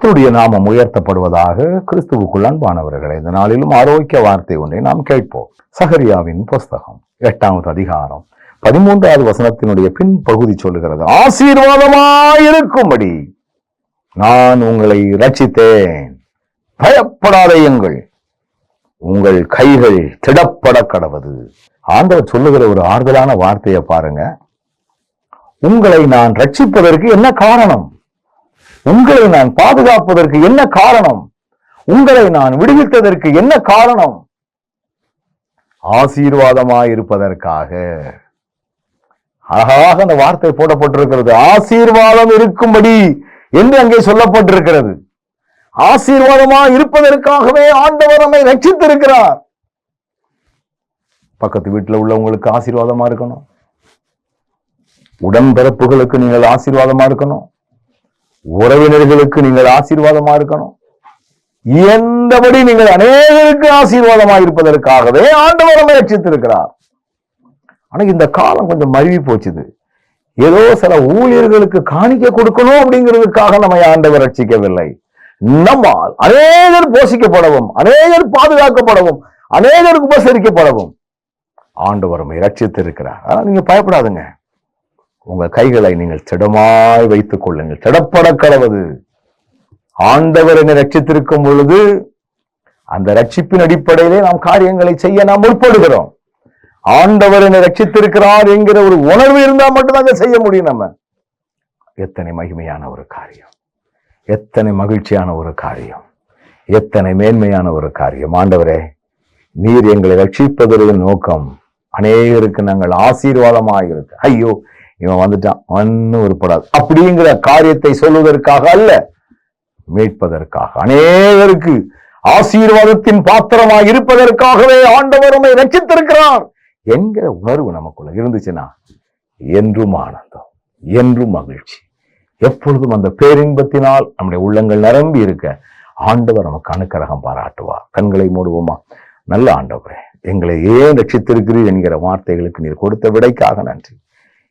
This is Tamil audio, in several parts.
கர்த்தருடைய நாமம் உயர்த்தப்படுவதாக கிறிஸ்துவுக்குள் அன்பானவர்களை இந்த நாளிலும் ஆரோக்கிய வார்த்தை ஒன்றை நாம் கேட்போம். சகரியாவின் புஸ்தகம் எட்டாவது அதிகாரம் பதிமூன்றாவது வசனத்தினுடைய பின்பகுதி சொல்லுகிறது ஆசீர்வாதமாயிருக்கும்படி நான் உங்களை ரட்சித்தேன் பயப்படாதையுங்கள் உங்கள் கைகள் திடப்பட கடவது ஆண்டவர் சொல்லுகிற ஒரு ஆறுதலான வார்த்தையை பாருங்க. உங்களை நான் ரட்சிப்பதற்கு என்ன காரணம்? உங்களை நான் பாதுகாப்பதற்கு என்ன காரணம்? உங்களை நான் விடுவித்ததற்கு என்ன காரணம்? ஆசீர்வாதமாயிருப்பதற்காக. அழகாக அந்த வார்த்தை போடப்பட்டிருக்கிறது. ஆசீர்வாதம் இருக்கும்படி என்று அங்கே சொல்லப்பட்டிருக்கிறது. ஆசீர்வாதமா இருப்பதற்காகவே ஆண்டவர் நம்மை ரட்சித்திருக்கிறார். பக்கத்து வீட்டுல உள்ளவங்களுக்கு ஆசீர்வாதமா இருக்கணும். உடன்பிறப்புகளுக்கு நீங்கள் ஆசீர்வாதமா இருக்கணும். உறவினர்களுக்கு நீங்கள் ஆசீர்வாதமா இருக்கணும். எந்தபடி நீங்கள் அநேகருக்கு ஆசீர்வாதமா இருப்பதற்காகவே ஆண்டவர் நம்மை ஆனா இந்த காலம் கொஞ்சம் மருவி போச்சுது. ஏதோ சில ஊழியர்களுக்கு காணிக்க கொடுக்கணும் அப்படிங்கிறதுக்காக நம்மை ஆண்டவர் ரட்சிக்கவில்லை. நம்மால் அநேகர் போஷிக்கப்படவும் அநேகர் பாதுகாக்கப்படவும் அநேகருக்கு உபசரிக்கப்படவும் ஆண்டவர் ரட்சித்திருக்கிறார். நீங்க பயப்படாதுங்க. உங்க கைகளை நீங்கள் திடமாய் வைத்துக் கொள்ளுங்கள். திடப்பட கடவது ஆண்டவர் என்னை ரட்சித்திருக்கும் பொழுது அந்த ரட்சிப்பின் அடிப்படையிலே நாம் காரியங்களை செய்ய நாம் முற்படுகிறோம். ஆண்டவர் என்னை ரட்சித்திருக்கிறார் என்கிற ஒரு உணர்வு இருந்தால் மட்டும்தான் அதை செய்ய முடியும் நம்ம. எத்தனை மகிமையான ஒரு காரியம். எத்தனை மகிழ்ச்சியான ஒரு காரியம். எத்தனை மேன்மையான ஒரு காரியம். ஆண்டவரே நீர் எங்களை ரட்சிப்பதற்கு நோக்கம் அநேகருக்கு நாங்கள் ஆசீர்வாதமாக இருக்கு. ஐயோ இவன் வந்துட்டான். ஒன்னும் உருப்படாது. அப்படிங்கிற காரியத்தை சொல்வதற்காக அல்ல மீட்பதற்காக. அநேகருக்கு ஆசீர்வாதத்தின் பாத்திரமாக இருப்பதற்காகவே ஆண்டவர் உண்மை ரட்சித்திருக்கிறார் என்கிற உணர்வு நமக்குள்ள இருந்துச்சுன்னா என்றும் ஆனந்தம் என்றும் மகிழ்ச்சி. எப்பொழுதும் அந்த பேரின்பத்தினால் நம்முடைய உள்ளங்கள் நிரம்பி இருக்க ஆண்டவர் நமக்கு அனுக்கிரகம் பாராட்டுவார். கண்களை மூடுவோமா? நல்ல ஆண்டவரே எங்களை ஏன் ரட்சித்திருக்கிறீர் என்கிற வார்த்தைகளுக்கு நீர் கொடுத்த விடைக்காக நன்றி.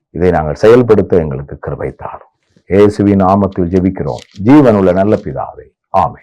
இதை நாங்கள் செயல்படுத்த எங்களுக்கு கிருபை தாரும். இயேசுவின் நாமத்தில் ஜெபிக்கிறோம். ஜீவனுள்ள நல்ல பிதாவே. ஆமை